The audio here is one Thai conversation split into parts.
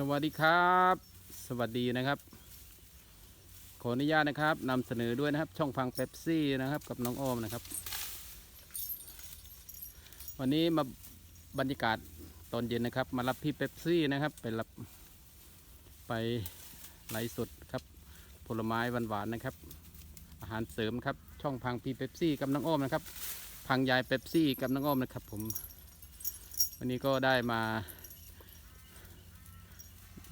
สวัสดีครับ สวัสดีนะครับ ขออนุญาตนะครับนำเสนอด้วยนะครับ ช่องฟังเป๊ปซี่นะครับ กับน้องอ้อมนะครับ วันนี้มาบรรยากาศตอนเย็นนะครับ มารับพี่เป๊ปซี่นะครับ ไปรับไปไลฟ์สดครับ ผลไม้หวานๆนะครับ อาหารเสริมครับ ช่องพังพี่เป๊ปซี่กับน้องอ้อมนะครับ พังยายเป๊ปซี่กับน้องอ้อมนะครับ ผม วันนี้ก็ได้มา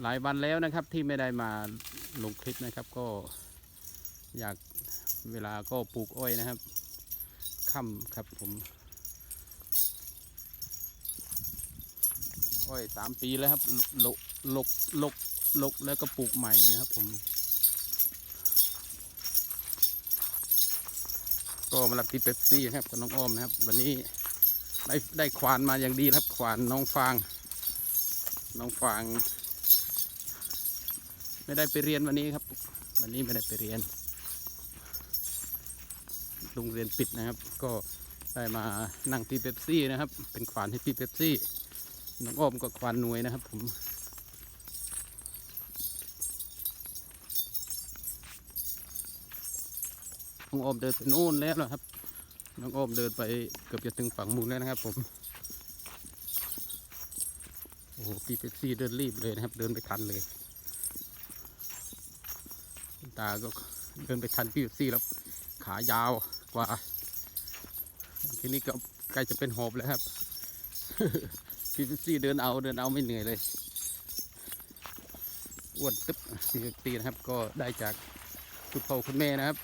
หลายวันแล้วนะครับที่ไม่ได้มาลงคลิปนะครับก็อยากเวลาก็ปลูกอ้อยนะครับค่ำครับผม อ้อยสามปีแล้วครับหลกหลกหลกหลกแล้วก็ปลูกใหม่นะครับผม ก็มารับที่เป๊ปซี่ครับกับน้องอ้อมนะครับ วันนี้ได้ได้ควานมาอย่างดีครับควานน้องฟาง น้องฟาง ไม่ได้ไปเรียนวันนี้ครับ วันนี้ไม่ได้ไปเรียนโรงเรียนปิดนะครับ ก็ได้มานั่งที่เป๊ปซี่นะครับ เป็นควานให้พี่เป๊ปซี่น้องอ้อมก็ควานหน่วยนะครับ ผมน้องอ้อมเดินไปนู่นแล้วนะครับ น้องอ้อมเดินไปเกือบจะถึงฝั่งมูลแล้วนะครับ ผม โอ้โหพี่เป๊ปซี่เดินรีบเลยนะครับ เดินไปทันเลย ตาก็เดินไปทันพี่ซี่แล้วขายาวกว่า ทีนี้ก็ใกล้จะเป็นหอบแล้วครับ พี่ซี่เดินเอาเดินเอาไม่เหนื่อยเลยอ้วนตึ๊บพี่ซี่นะครับ ก็ได้จากคุณพ่อคุณแม่นะครับ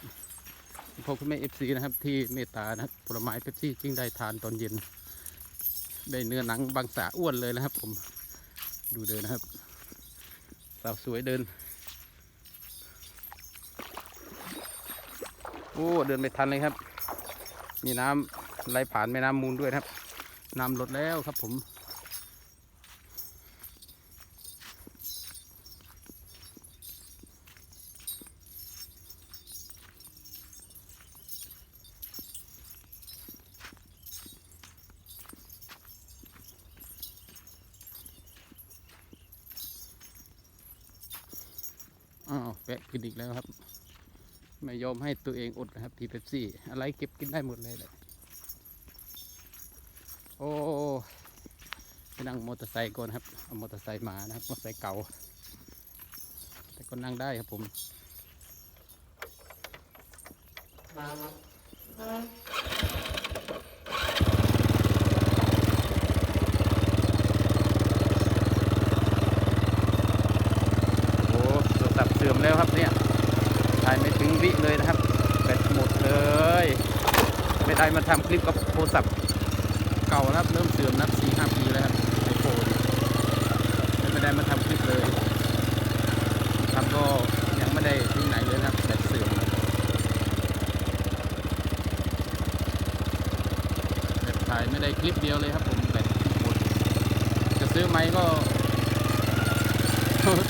คุณพ่อคุณแม่เอฟซีนะครับ ที่เมตตานะครับผลไม้เปปซี่จึงได้ทานตอนเย็น ได้เนื้อหนังบางสาอ้วนเลยนะครับ ผมดูเดินนะครับสาวสวยเดิน โอ้เดินไม่ทันเลยครับ มีน้ำไหลผ่านแม่น้ำมูลด้วยครับ น้ำลดแล้วครับผม อ้าวแวะกินอีกแล้วครับ ไม่ยอมให้ตัวเองอดนะครับทีเป๊ปซี่ อะไรเก็บกินได้หมดเลยเลยโอ้ไปนั่งมอเตอร์ไซค์ก่อนครับเอามอเตอร์ไซค์มานะครับมอเตอร์ไซค์เก่า แต่ก็นั่งได้ครับผมโอ้โทรศัพท์เสื่อมแล้วครับเนี่ย งวิเลยนะครับแบตหมดเลย ไม่ได้มาทำคลิปกับโทรศัพท์เก่านะครับ เริ่มเสื่อมนับสี่ห้าปีแล้วครับไอโฟนไม่ได้มาทำคลิปเลยทำก็ยังไม่ได้ที่ไหนเลยนะครับแบตเสื่อมแบตถ่ายไม่ได้คลิปเดียวเลยครับผมแบตหมดจะซื้อไหมก็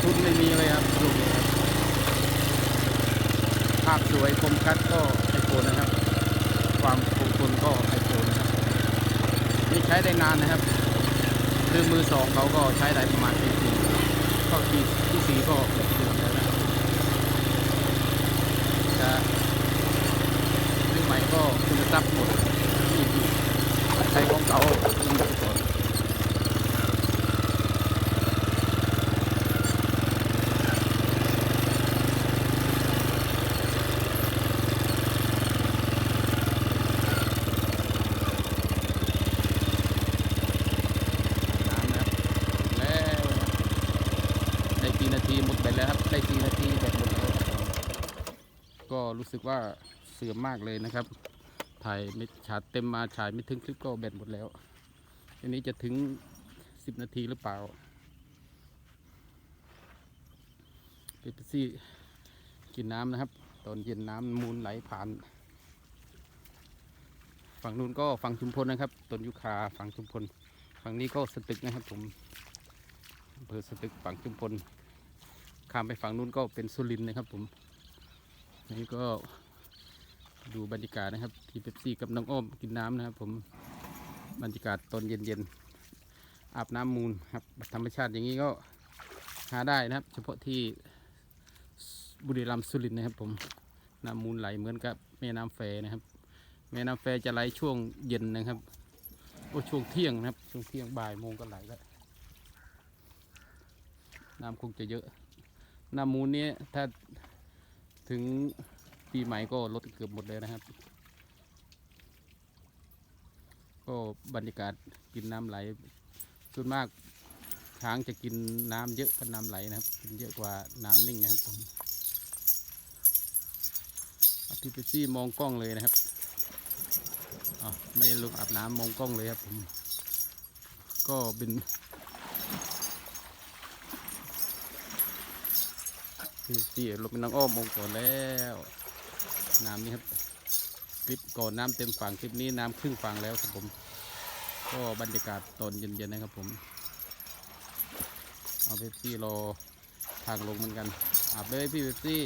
ทุนไม่มีเลยครับาพสวยคมชัดก็ไอโฟนนะครับ ความคมทนก็ไอโฟนนะครับนี่ใช้ได้นานนะครับคือมือสองเขาก็ใช้ได้ประมาณปีสี่ก็ปีที่สี่ก็เกือบเดือนแล้วนะครับจะซื้อใหม่ก็คุณทรับหมดอีกใช้ของเก่าทิ้งไปก่อน น้ำนะครับแล้วนะครับได้กี่นา ทีหมดแบตแล้วครับได้กี่นาทีแบตหมดแล้วก็รู้สึกว่าเสื่อมมากเลยนะครับ ถ่ายไม่ชาร์จเต็มมาฉายไม่ถึงคลิปก็แบตหมดแล้วทีนี้จะถึงสิบนาทีหรือเปล่าเปปซี่กินน้ำนะครับ ตอนเย็นน้ำมูลไหลผ่าน ฝั่งนู้นก็ฝั่งชุมพลนะครับต้นยุคาฝั่งชุมพล ฝั่งนี้ก็สตึกนะครับผมอำเภอสตึกฝั่งชุมพล ข้ามไปฝั่งนู้นก็เป็นสุรินทร์นะครับผมนี่ก็ดูบรรยากาศนะครับ ที่เป๊ปซี่กับน้องอ้อมกินน้ำนะครับ ผมบรรยากาศตอนเย็นๆอาบน้ำมูลครับธรรมชาติอย่างนี้ก็หาได้นะครับ เฉพาะที่บุรีรัมย์สุรินทร์นะครับ ผมน้ำมูลไหลเหมือนกับแม่น้ำแฟนะครับ แม่น้ำแฟจะไหลช่วงเย็นนะครับโอ้ช่วงเที่ยงนะครับ ช่วงเที่ยงบ่ายโมงก็ไหลแล้วน้ำคงจะเยอะ น้ำมูลนี้ถ้าถึงปีใหม่ก็ลดเกือบหมดเลยนะครับ ก็บรรยากาศกินน้ำไหล ส่วนมากช้างจะกินน้ำเยอะกับน้ำไหลนะครับ กินเยอะกว่าน้ำนิ่งนะครับผมอาพี่เปซี่มองกล้องเลยนะครับอ๋อไม่ได้ลงอาบน้ำมองกล้องเลยครับผม ก็เป็น พี่เปปซี่ลงเป็นน้องอ้อมองก่อนแล้วน้ำนี่ครับคลิปก่อนน้ำเต็มฝั่งคลิปนี้น้ำครึ่งฝั่งแล้วครับผม ก็บรรยากาศตอนเย็นๆนะครับผม เอาเบปซี่รอทางลงเหมือนกันอาบเลยพี่เบปซี่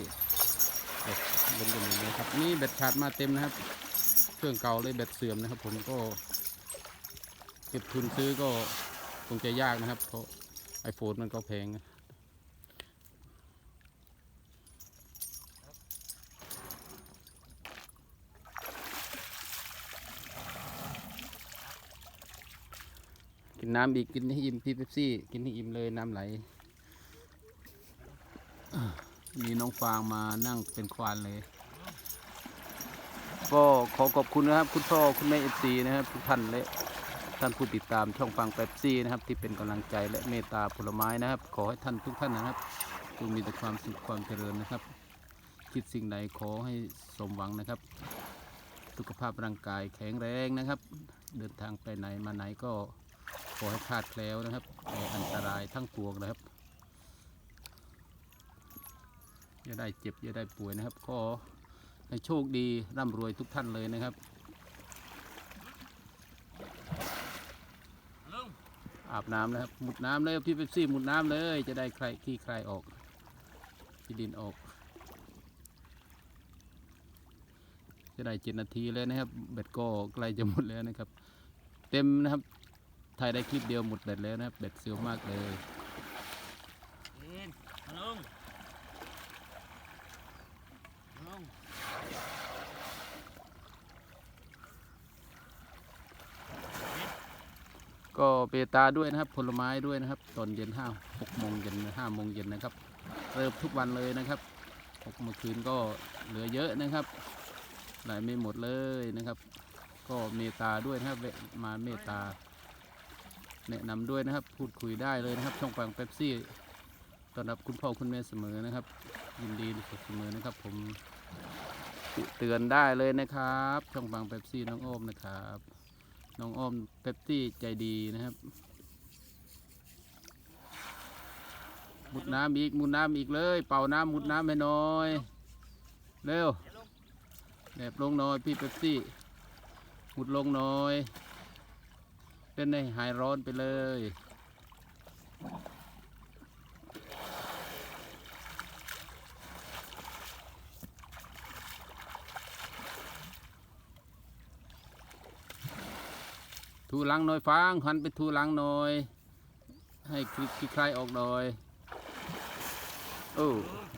เด็ดลงกันอย่างนี้ครับนี่แบตชาร์จมาเต็มนะครับ เครื่องเก่าเลยแบตเสื่อมนะครับ ผมก็เก็บทุนซื้อก็คงจะยากนะครับ เพราะไอโฟนมันก็แพงนะ กินน้ำอีกกินให้อิ่มพี่เบปซี่ กินให้อิ่มเลยน้ำไหล มีน้องฟางมานั่งเป็นควานเลย ก็ขอขอบคุณนะครับคุณพ่อคุณแม่เอฟซีนะครับทุกท่านและท่านผู้ติดตามช่องฟังแป๊บซี่นะครับ ที่เป็นกำลังใจและเมตตาผลไม้นะครับ ขอให้ท่านทุกท่านนะครับจงมีแต่ความสุขความเจริญนะครับ คิดสิ่งใดขอให้สมหวังนะครับ สุขภาพร่างกายแข็งแรงนะครับ เดินทางไปไหนมาไหนก็ ขอให้คาดแคล้วนะครับแต่อันตรายทั้งปวงนะครับอย่าได้เจ็บอย่าได้ป่วยนะครับขอให้โชคดีร่ำรวยทุกท่านเลยนะครับอาบน้ำนะครับหมุดน้ำเลยพี่เป๊ปซี่มุดน้ำเลย จะได้ใครขี้ใครออกขี้ดินออก จะได้เจ็ดนาทีเลยนะครับแบตก็ใกล้จะหมดแล้วนะครับ เต็มนะครับ ถ่ายได้คลิปเดียวหมดแบตแล้วนะครับแบตเสียวมากเลยเอ็นมาลงมาลงก็เปตาด้วยนะครับ ผลไม้ด้วยนะครับ ตอนเย็นห้าหกโมงเย็นห้าโมงเย็นนะครับ เริ่มทุกวันเลยนะครับหกเมื่อคืนก็เหลือเยอะนะครับไหลไม่หมดเลยนะครับ ก็เมตตาด้วยนะครับแวะมาเมตตา แนะนำด้วยนะครับ พูดคุยได้เลยนะครับ ช่องฟังเป๊ปซี่ต้อนรับคุณพ่อคุณแม่เสมอนะครับ ยินดีเสมอนะครับ ผมเตือนได้เลยนะครับ ช่องฟังเป๊ปซี่น้องโอมนะครับ น้องอ้อมเป๊ปซี่ใจดีนะครับมุดน้ำอีกมุดน้ำอีกเลย เป่าน้ำมุดน้ำให้น่อยเร็วแดบลงน่อยพี่เป๊ปซี่มุดลงน่อย เล่นให้หายร้อนไปเลย ทูหลังหน่อยฟางหันไปทูหลังหน่อย ให้คลิกคลายออกหน่อยโอ้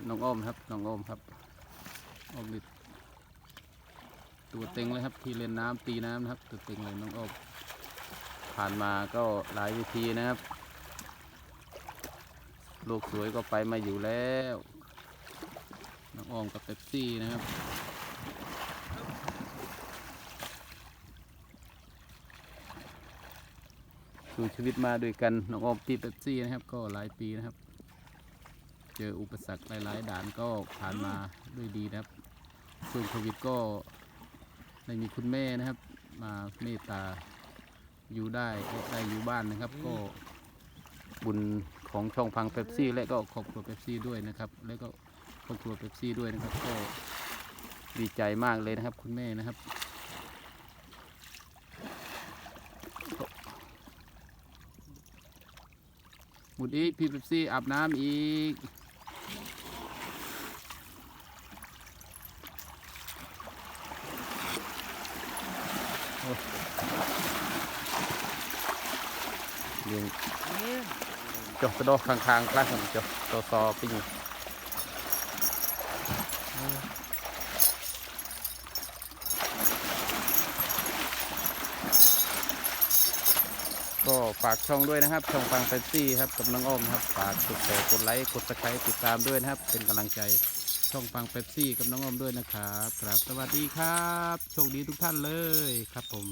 น้องอ้อมครับน้องอ้อมครับอ้อมนี่ตัวเต็งเลยครับที่เล่นน้ำตีน้ำนะครับตัวเต็งเลยน้องอ้อม ผ่านมาก็หลายวิธีนะครับ ลูกสวยก็ไปมาอยู่แล้วน้องออมกับเป๊ปซี่นะครับสู่ชีวิตมาด้วยกันน้องออมพี่เป๊ปซี่นะครับ ก็หลายปีนะครับ เจออุปสรรคหลายๆด่านก็ผ่านมาด้วยดีนะครับ ช่วงโควิดก็ได้มีคุณแม่นะครับ มาเมตตา อยู่ได้และได้อยู่บ้านนะครับ ก็บุญของช่องพังเป๊ปซี่ และก็ครอบครัวเป๊ปซี่ด้วยนะครับ และก็ครอบครัวเป๊ปซี่ด้วยนะครับ ก็ดีใจมากเลยนะครับ คุณแม่นะครับหมุดอีกพี่เป๊ปซี่อาบน้ำอีกโอ้ เลี้ยงเอ็นจกกระโดดข้างๆกล้าสมจกโตซอปิ้งก็ฝากช่องด้วยนะครับ ช่องฟังแฟนซี่ครับกับน้องอ้อมครับ ฝากกดแชร์กดไลค์กดสไครต์ติดตามด้วยนะครับ เป็นกำลังใจช่องฟังเป๊ปซี่กับน้องอ้อมด้วยนะครับครับสวัสดีครับ โชคดีทุกท่านเลยครับผม